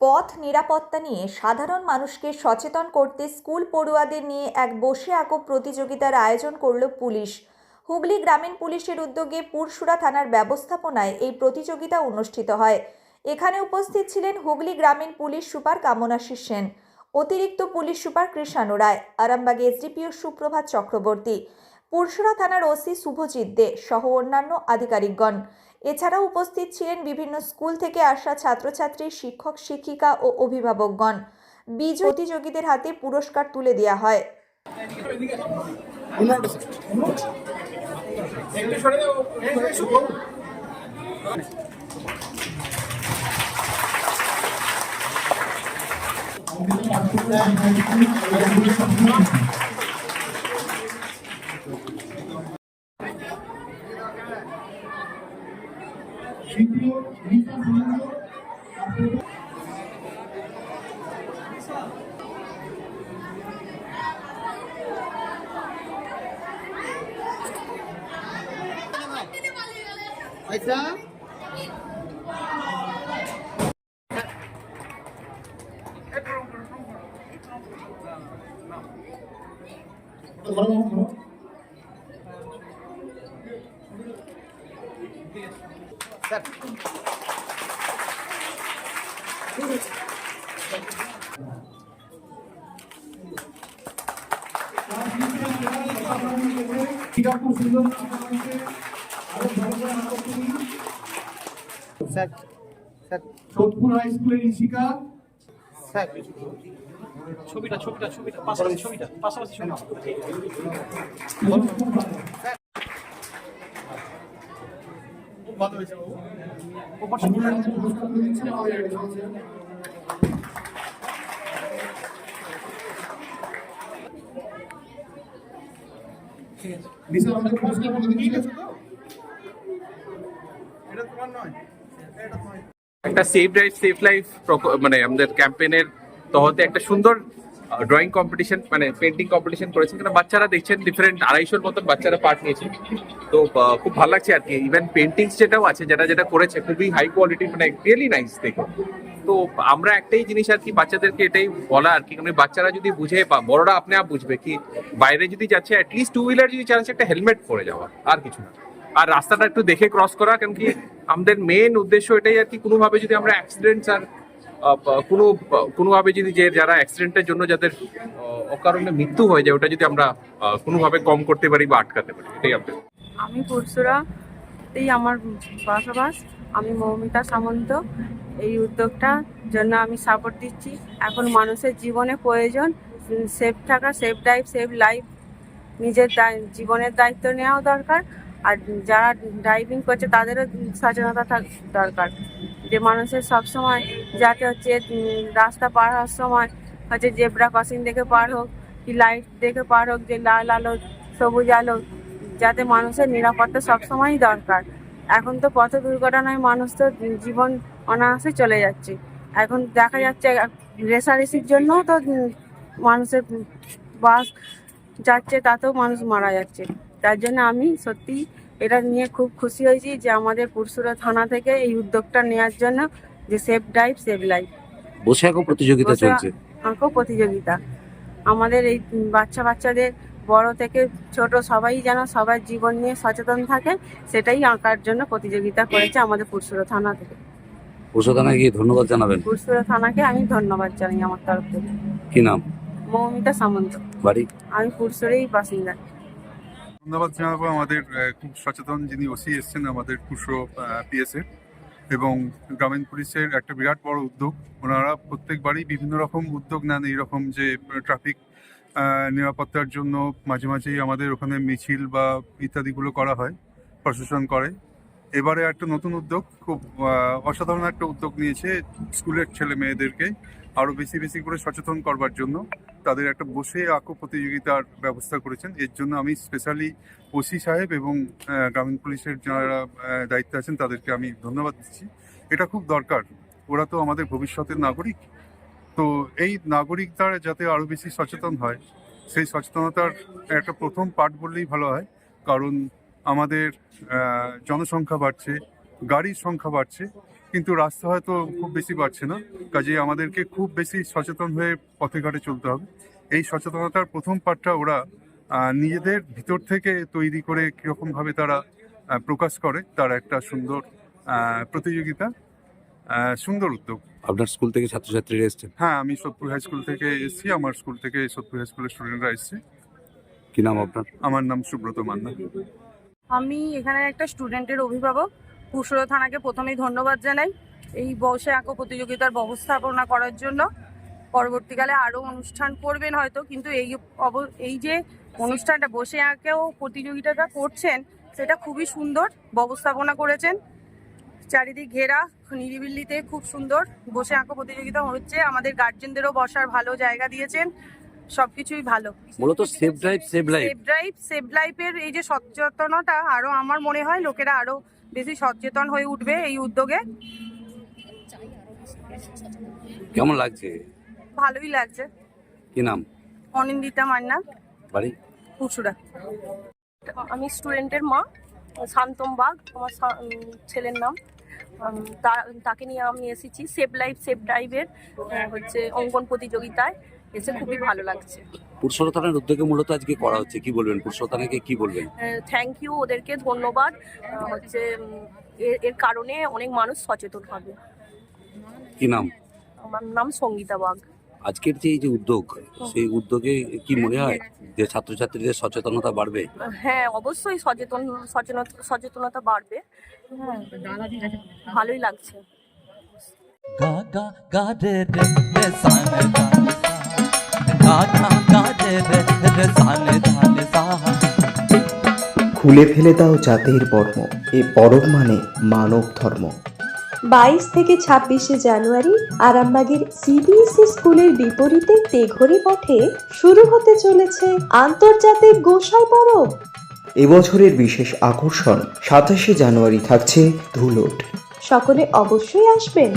পথ নিরাপত্তা নিয়ে সাধারণ মানুষকে সচেতন করতে স্কুল পড়ুয়াদের নিয়ে এক বসে আঁকো প্রতিযোগিতার আয়োজন করল পুলিশ। হুগলি গ্রামীণ পুলিশের উদ্যোগে পুরসুরা থানার ব্যবস্থাপনায় এই প্রতিযোগিতা অনুষ্ঠিত হয়। এখানে উপস্থিত ছিলেন হুগলি গ্রামীণ পুলিশ সুপার কামনাশী সেন, অতিরিক্ত police super Krishanu Roy, Arambagh SDPO Suprabhat Chakraborty Pursura থানার ওসি শুভজিৎ দে সহ অন্যান্য আধিকারিকগণ। এছাড়াও উপস্থিত ছিলেন বিভিন্ন স্কুল থেকে আসা ছাত্রছাত্রী, শিক্ষক, শিক্ষিকা ও অভিভাবকগণ। বিজয়ী প্রতিযোগীদের হাতে পুরস্কার তুলে দেওয়া হয়। পনেরোটা স্যার একটু সরে দাও আচ্ছা sir sir sir Sodepur high স্কুলের ইশিকা। স্যার ছবিটা ছবিটা ছবিটা পাশাপাশি ছবিটা পাশাপাশি ছবিটা। হয়েছে আমাদের পুরস্কার দিচ্ছি। এটা তোমার নয়। এটা একটা সেভ লাইফ সেভ লাইফ মানে আমাদের ক্যাম্পেইনের তহতে একটা সুন্দর ড্রয়িং কম্পিটিশন মানে পেন্টিং কম্পিটিশন করেছে এখানে বাচ্চারা দেখছেন ডিফারেন্ট আড়াইশোর মতন বাচ্চারা পার্ট নিয়েছে। তো খুব ভালো লাগছে আর কি। ইভেন পেন্টিংস যেটাও আছে, যেটা যেটা করেছে, খুবই হাই কোয়ালিটি মানে রিয়েলি নাইস দেখে। তো, আমরা একটাই জিনিস আর কি বাচ্চাদেরকে এটাই বলা আর কি মানে বাচ্চারা যদি বুঝে বা বড়রা আপনি আপ বুঝবে কি, বাইরে যদি যাচ্ছে অ্যাটলিস্ট টু হুইলার যদি চালাচ্ছে একটা হেলমেট পরে যাওয়া, আর কিছু না। আর রাস্তাটা একটু দেখে ক্রস করা, কারণ কি, আমাদের মেন উদ্দেশ্য এটাই আর কি, কোনোভাবে যদি আমরা অ্যাক্সিডেন্টস আর প- কোনো কোনোভাবে যদি যে যারা অ্যাক্সিডেন্টের জন্য যাদের অকারণে মৃত্যু হয়ে যায়, ওটা যদি আমরা কোনোভাবে কম করতে পারি বা আটকাতে পারি, এটাই আমাদের আমি পুরসুরাতেই আমার বসবাস, আমি মৌমিতা সামন্ত, এই উদ্যোগটার জন্য আমি সাপোর্ট দিচ্ছি। এখন মানুষের জীবনে প্রয়োজন সেফ থাকা সেফ ড্রাইভ সেফ লাইফ নিজের জীবনের দায়িত্ব নেওয়াও দরকার। আর যারা ড্রাইভিং করছে, তাদেরও সচেতনতা থাক, দরকার। যে মানুষের সবসময় যাতে হচ্ছে রাস্তা পার হওয়ার সময় হচ্ছে জেব্রা ক্রসিং দেখে পার হোক, কি লাইট দেখে পার হোক, যে লাল আলো, সবুজ আলো, যাতে মানুষের নিরাপত্তা সবসময়ই দরকার। এখন তো পথ দুর্ঘটনায় মানুষ তো জীবন অনায়াসে চলে যাচ্ছে। এখন দেখা যাচ্ছে রেসারেসির জন্যও তো মানুষের বাস যাচ্ছে, তাতেও মানুষ মারা যাচ্ছে। তার জন্য আমি সত্যি এটা নিয়ে খুব খুশি হয়েছি যে আমাদের পুরসুরা থানা থেকে এই উদ্যোগটা নেওয়ার জন্য যে সেফ ড্রাইভ সেভ লাইফ বসে আঁকো প্রতিযোগিতা চলছে। আঁকো প্রতিযোগিতা। আমাদের এই বাচ্চা বাচ্চাদের বড় থেকে ছোট সবাই যেন সবার জীবন নিয়ে সচেতন থাকে সেটাই আঁকার জন্য প্রতিযোগিতা করেছে আমাদের পুরসুরা থানা থেকে। প্রশাসনে গিয়ে ধন্যবাদ জানাবেন। পুরসুরা থানাকে আমি ধন্যবাদ জানাই আমার তরফ থেকে। কি নাম? মৌমিতা সামন্ত। বাড়ি? আমি পুরসুরেই বাসিন্দা। ধন্যবাদ জানাব আমাদের খুব সচেতন যিনি ওসি এসছেন আমাদের কুশো পিএসএ এবং গ্রামীণ পুলিশের একটা বিরাট বড় উদ্যোগ। ওনারা প্রত্যেকবারই বিভিন্ন রকম উদ্যোগ নেন, এইরকম যে ট্রাফিক নিরাপত্তার জন্য মাঝে মাঝেই আমাদের ওখানে মিছিল বা ইত্যাদিগুলো করা হয়, প্রশাসন করে। এবারে একটা নতুন উদ্যোগ, খুব অসাধারণ একটা উদ্যোগ নিয়েছে স্কুলের ছেলে মেয়েদেরকে। আরও বেশি বেশি করে সচেতন করবার জন্য তাদের একটা বসে আঁকো প্রতিযোগিতার ব্যবস্থা করেছেন। এর জন্য আমি স্পেশালি ওসি সাহেব এবং গ্রামীণ পুলিশের যারা দায়িত্বে আছেন তাদেরকে আমি ধন্যবাদ দিচ্ছি। এটা খুব দরকার। ওরা তো আমাদের ভবিষ্যতের নাগরিক। তো এই নাগরিকরা যাতে আরও বেশি সচেতন হয়, সেই সচেতনতার একটা প্রথম পার্ট বললেই ভালো হয়। কারণ আমাদের জনসংখ্যা বাড়ছে, গাড়ির সংখ্যা বাড়ছে। কিন্তু রাস্তা হয়তো খুব বেশি বাড়ছে না। কাজে আমাদেরকে খুব বেশি সচেতন হয়ে পথে ঘাটে চলতে হবে। এই সচেতনতার প্রথম পার্টটা ওরা নিজেদের ভিতর থেকে তৈরি করে কীরকমভাবে তারা প্রকাশ করে তার একটা সুন্দর প্রতিযোগিতা সুন্দর উদ্যোগ। আপনার স্কুল থেকে ছাত্রছাত্রীরা এসছেন? হ্যাঁ আমি সোদপুর হাই স্কুল থেকে এসেছি আমার স্কুল থেকে সোদপুর হাই স্কুলের স্টুডেন্টরা এসেছে। কি নাম আপনার? আমার নাম সুব্রত মান্না। আমি এখানে একটা স্টুডেন্টের অভিভাবক। পুরসুরা থানাকে প্রথমেই ধন্যবাদ জানাই এই বসে আঁকো প্রতিযোগিতার ব্যবস্থাপনা করার জন্য। পরবর্তীকালে আরও অনুষ্ঠান করবেন হয়তো কিন্তু এই অব- এই যে অনুষ্ঠানটা বসে আঁকেও প্রতিযোগিতাটা করছেন সেটা খুবই সুন্দর ব্যবস্থাপনা করেছেন। চারিদিক ঘেরা নিরিবিল্লিতে খুব সুন্দর বসে আঁকো প্রতিযোগিতা হচ্ছে। আমাদের গার্জেনদেরও বসার ভালো জায়গা দিয়েছেন সবকিছুই ভালো। মূলত safe drive save life save drive save লাইফের এই যে সচেতনতা আরও আমার মনে হয় লোকেরা আরও বেশি সচেতন হয়ে উঠবে এই উদ্যোগে? কেমন লাগছে? ভালোই লাগছে। কি নাম? অনিন্দিতা মান্না। বাড়ি? পুচুরা আমি স্টুডেন্টের মা শান্তম বাগ আমার ছেলের নাম। তাকে নিয়ে আমি এসেছি। সেভ লাইফ সেভ ড্রাইভের হচ্ছে অঙ্কন প্রতিযোগিতায়। এসে খুবই ভালো লাগছে। পুরসরা উদ্যোগে মূলত আজকে করা হচ্ছে কি বলবেন? থানাকে কি বলবেন? থ্যাংক ইউ ওদেরকে ধন্যবাদ। হচ্ছে এর- এর কারণে অনেক মানুষ সচেতন হবে। কি নাম? আমার নাম সঙ্গীতা বাগ। আজকের যে এই যে উদ্যোগ সেই উদ্যোগে কি মনে হয় যে ছাত্রছাত্রীদের সচেতনতা বাড়বে? হ্যাঁ অবশ্যই সচেতন সচেতন সচেতনতা বাড়বে। হ্যাঁ ভালোই লাগছে। ga ga ga re re খুলে ফেলে দাও জাতির বর্ম এ পরব মানে মানব ধর্ম। বাইশ থেকে ছাব্বিশে জানুয়ারি আরামবাগের সিবিএসই স্কুলের বিপরীতে তেঘরি মাঠে শুরু হতে চলেছে আন্তর্জাতিক গোসাই পরব। এবছরের বিশেষ আকর্ষণ সাতাশে জানুয়ারি থাকছে ধুলোট। সকলে অবশ্যই আসবেন।